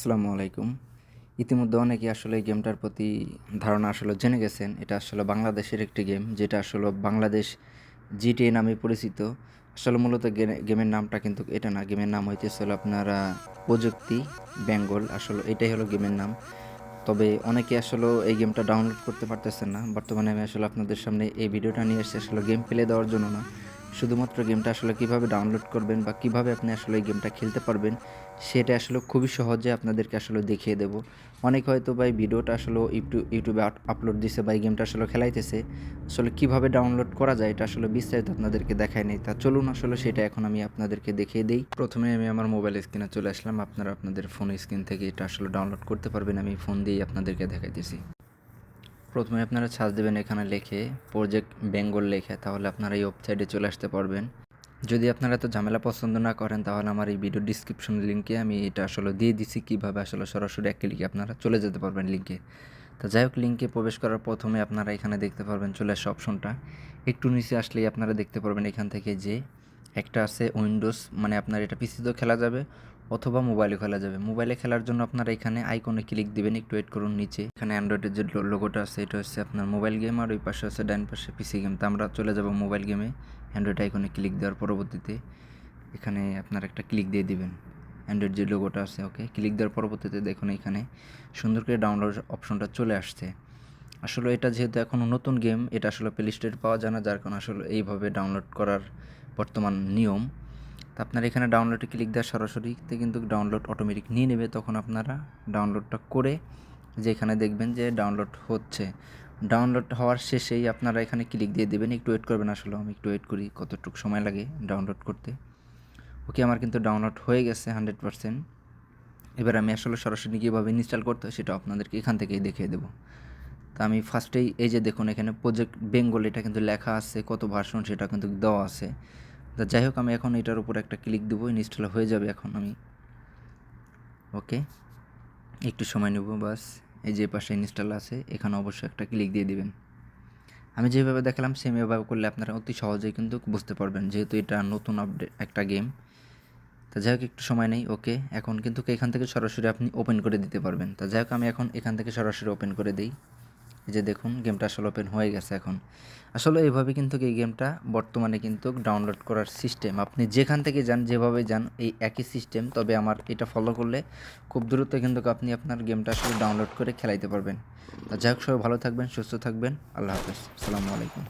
আসসালামু আলাইকুম। ইতিমধ্যে অনেকে আসলে এই গেমটার প্রতি ধারণা আসলে জেনে গেছেন। এটা আসলে বাংলাদেশের একটি গেম, যেটা আসলে বাংলাদেশ জিটিএ নামে পরিচিত। আসলে মূলত গেমের নামটা কিন্তু এটা না। গেমের নাম হইতেছিল আপনারা প্রযুক্তি বেঙ্গল। আসলে এটাই হলো গেমের নাম। তবে অনেকে আসলে এই গেমটা ডাউনলোড করতে পারতেছেন না। বর্তমানে আমি আসলে আপনাদের সামনে এই ভিডিওটা নিয়ে এসেছি। আসলে গেম প্লে দেওয়ার জন্য না। শুধুমাত্র গেমটা আসলে কীভাবে ডাউনলোড করবেন বা কীভাবে আপনি আসলে এই গেমটা খেলতে পারবেন, সেটা আসলে খুবই সহজে আপনাদেরকে আসলে দেখিয়ে দেব। অনেক হয়তো বা এই ভিডিওটা আসলে ইউটিউব ইউটিউবে আপলোড দিছে বা এই গেমটা আসলে খেলাইতেছে। আসলে কীভাবে ডাউনলোড করা যায় এটা আসলে বিস্তারিত আপনাদেরকে দেখায় নেই। তা চলুন আসলে সেটা এখন আমি আপনাদেরকে দেখিয়ে দিই। প্রথমে আমি আমার মোবাইল স্ক্রিনে চলে আসলাম। আপনারা আপনাদের ফোন স্ক্রিন থেকে এটা আসলে ডাউনলোড করতে পারবেন। আমি ফোন দিয়েই আপনাদেরকে দেখাইতেছি। প্রথমে আপনারা সার্চ দেবেন এখানে লেখে প্রজেক্ট বেঙ্গল লেখে, তাহলে আপনারা এই ওয়েবসাইটে চলে আসতে পারবেন। যদি আপনারা তো ঝামেলা পছন্দ না করেন, তাহলে আমার এই ভিডিও ডিসক্রিপশন লিঙ্কে আমি এটা আসলে দিয়ে দিছি, কীভাবে আসলে সরাসরি এক ক্লিকে আপনারা চলে যেতে পারবেন লিঙ্কে। তো যাই হোক, লিঙ্কে প্রবেশ করার প্রথমে আপনারা এখানে দেখতে পারবেন, চলে আসে অপশনটা একটু নিচে আসলেই আপনারা দেখতে পারবেন এখান থেকে যে একটা আছে উইন্ডোজ মানে আপনার এটা পিসিতেও খেলা যাবে অথবা মোবাইলে খেলা যাবে। মোবাইলে খেলার জন্য আপনারা এখানে আইকনে ক্লিক দিবেন, একটু ওয়েট করুন নিচে। এখানে অ্যান্ড্রয়েডের যে লোগোটা আছে, এটা হচ্ছে আপনার মোবাইল গেম আর ওই পাশে আছে ডাইন পাশে পিসি গেম তো আমরা চলে যাব মোবাইল গেমে অ্যান্ড্রয়েড আইকনে ক্লিক দেওয়ার পরবর্তীতে এখানে আপনার একটা ক্লিক দিয়ে দিবেন। অ্যান্ড্রয়েড যে লোগোটা আছে ওকে ক্লিক দেওয়ার পরবর্তীতে দেখুন এখানে সুন্দর করে ডাউনলোড অপশনটা চলে আসছে। আসলে এটা যেহেতু এখনও নতুন গেম এটা আসলে প্লে স্টোরে পাওয়া যায় না, যার কারণে আসলে এইভাবে ডাউনলোড করার বর্তমান নিয়ম। তো আপনার এখানে ডাউনলোডে ক্লিক দেওয়ার সরাসরিতে কিন্তু ডাউনলোড অটোমেটিক নিয়ে নেবে, তখন আপনারা ডাউনলোডটা করে যে এখানে দেখবেন যে ডাউনলোড হচ্ছে। ডাউনলোড হওয়ার শেষেই আপনারা এখানে ক্লিক দিয়ে দেবেন, একটু ওয়েট করবেন আসলে, আমি একটু ওয়েট করি কতটুকু সময় লাগে ডাউনলোড করতে। ওকে আমার কিন্তু ডাউনলোড হয়ে গেছে হান্ড্রেড পারসেন্ট এবার আমি আসলে সরাসরি কীভাবে ইনস্টল করতে হয় সেটা আপনাদেরকে এখান থেকেই দেখিয়ে দেবো। তা আমি ফার্স্টেই এই যে দেখুন এখানে প্রজেক্ট বেঙ্গল এটা কিন্তু লেখা আছে, কত ভার্সন সেটা কিন্তু দেওয়া আছে। তা যাই হোক আমি এখন এটার উপর একটা ক্লিক দেবো ইনস্টল হয়ে যাবে এখন আমি। ওকে একটু সময় নেব বাস, এই যে পাশে ইনস্টল আছে, এখানে অবশ্যই একটা ক্লিক দিয়ে দিবেন। আমি যেভাবে দেখালাম সেম এভাবে করলে আপনারা অতি সহজেই কিন্তু বুঝতে পারবেন, যেহেতু এটা নতুন আপডেট একটা গেম তা যাই হোক, একটু সময় নেই ওকে এখন কিন্তু এখান থেকে সরাসরি আপনি ওপেন করে দিতে পারবেন। তা যাই হোক, আমি এখন এখান থেকে সরাসরি ওপেন করে দিই। যে দেখুন, গেমটা আসলে ওপেন হয়ে গেছে এখন। আসলে এইভাবে কিন্তু এই গেমটা বর্তমানে কিন্তু ডাউনলোড করার সিস্টেম আপনি যেখান থেকে যান, যেভাবে যান, এই একই সিস্টেম তবে আমার এটা ফলো করলে খুব দ্রুত কিন্তু আপনি আপনার গেমটা আসলে ডাউনলোড করে খেলাইতে পারবেন। যাই হোক, সবাই ভালো থাকবেন, সুস্থ থাকবেন, আল্লাহ হাফেজ, আসসালামু আলাইকুম।